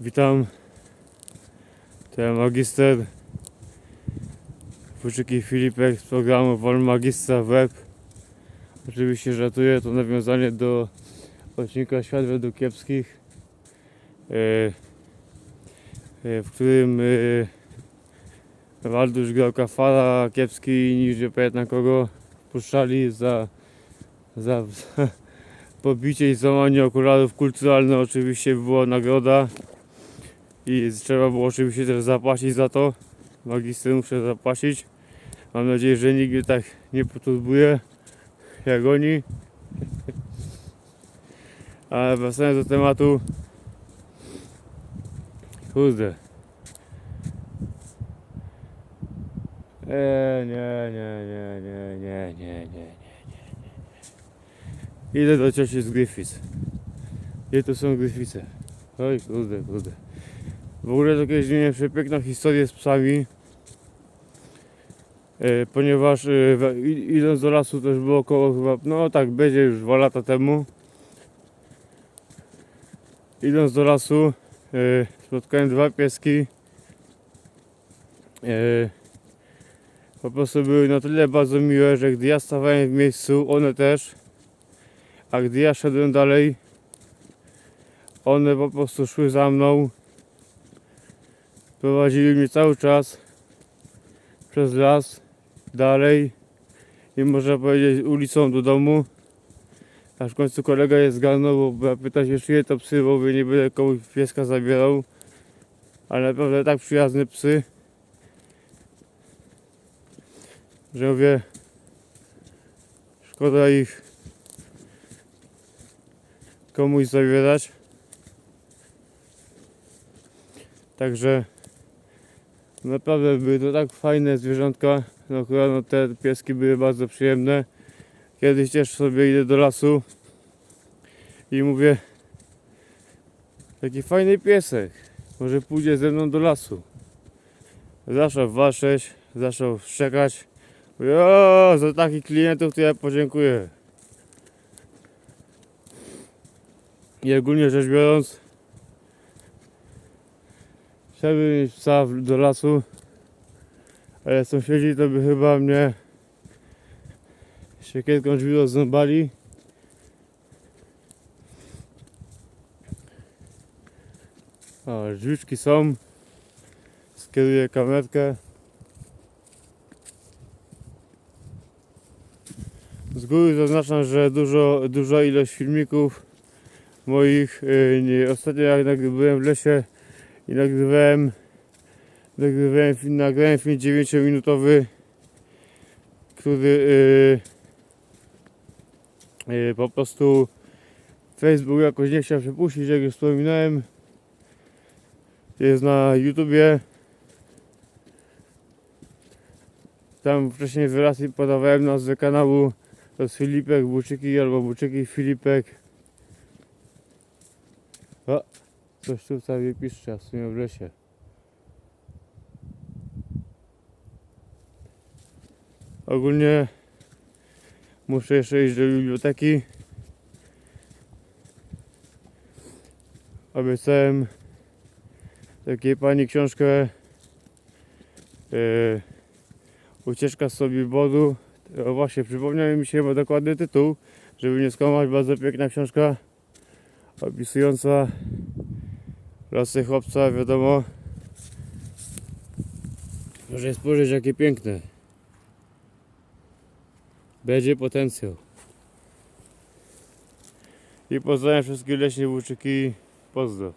Witam. Ja magister Włóczyki Filipek z programu Wol Magistra Web. Oczywiście żartuję, to nawiązanie do odcinka Świat według kiepskich, e, e, w którym e, Waldusz grał kafala, kiepski niż nie pamiętam kogo puszczali za, za, za pobicie i złamanie okularów kulturalne oczywiście była nagroda i trzeba było oczywiście też zapłacić za to. Magister muszę zapłacić. Mam nadzieję, że nikt mnie tak nie poturbuje jak oni. Ale wracając do tematu. Kurde. Eee, nie, nie, nie, nie, nie, nie, nie, nie, nie. Idę do cioci z Griffiths. Gdzie to są Griffithsy? Oj, kurde, kurde. W ogóle to kiedyś miałem przepiękną historię z psami. E, ponieważ e, idąc do lasu też było około chyba, no tak, będzie już dwa lata temu. Idąc do lasu e, spotkałem dwa pieski. Po prostu były na tyle bardzo miłe, że gdy ja stawałem w miejscu, one też. A gdy ja szedłem dalej, one po prostu szły za mną. Prowadzili mnie cały czas przez las, dalej i można powiedzieć ulicą do domu. Aż w końcu kolega je zgarnął, bo ja pyta się czyje to psy, bo nie będę komuś pieska zabierał. Ale naprawdę tak przyjazne psy, że mówię, szkoda ich komuś zabierać. Także naprawdę były to tak fajne zwierzątka. No akurat no, te pieski były bardzo przyjemne. Kiedyś też sobie idę do lasu i mówię taki fajny piesek. Może pójdzie ze mną do lasu. Zaczął waszeć, zaczął szczekać. Mówię, o, za takich klientów to ja podziękuję. I ogólnie rzecz biorąc, chciałbym mieć psa do lasu, ale sąsiedzi to by chyba mnie siekierką drzwi rozząbali. O, drzwiczki są. Skieruję kamerkę. Z góry zaznaczam, że dużo, duża ilość filmików moich. Yy, ostatnio jak byłem w lesie i nagrywałem, nagrywałem nagrałem film 9-minutowy, który yy, yy, po prostu Facebook jakoś nie chciał przepuścić, jak już wspominałem. Jest na YouTubie. Tam wcześniej wyraźnie podawałem nazwę kanału. To jest Filipek Buczyki albo Buczyki Filipek. O, coś tu sobie piszcze, a w sumie w lesie. Ogólnie muszę jeszcze iść do biblioteki. Obiecałem takiej pani książkę e, Ucieczka z sobie bodu. O właśnie, przypomniał mi się chyba dokładny tytuł, żeby nie skłamać, bardzo piękna książka opisująca losy chłopca, wiadomo. Proszę spojrzeć jakie piękne. Będzie potencjał. I pozdrawiam wszystkie leśne włóczyki. Pozdro.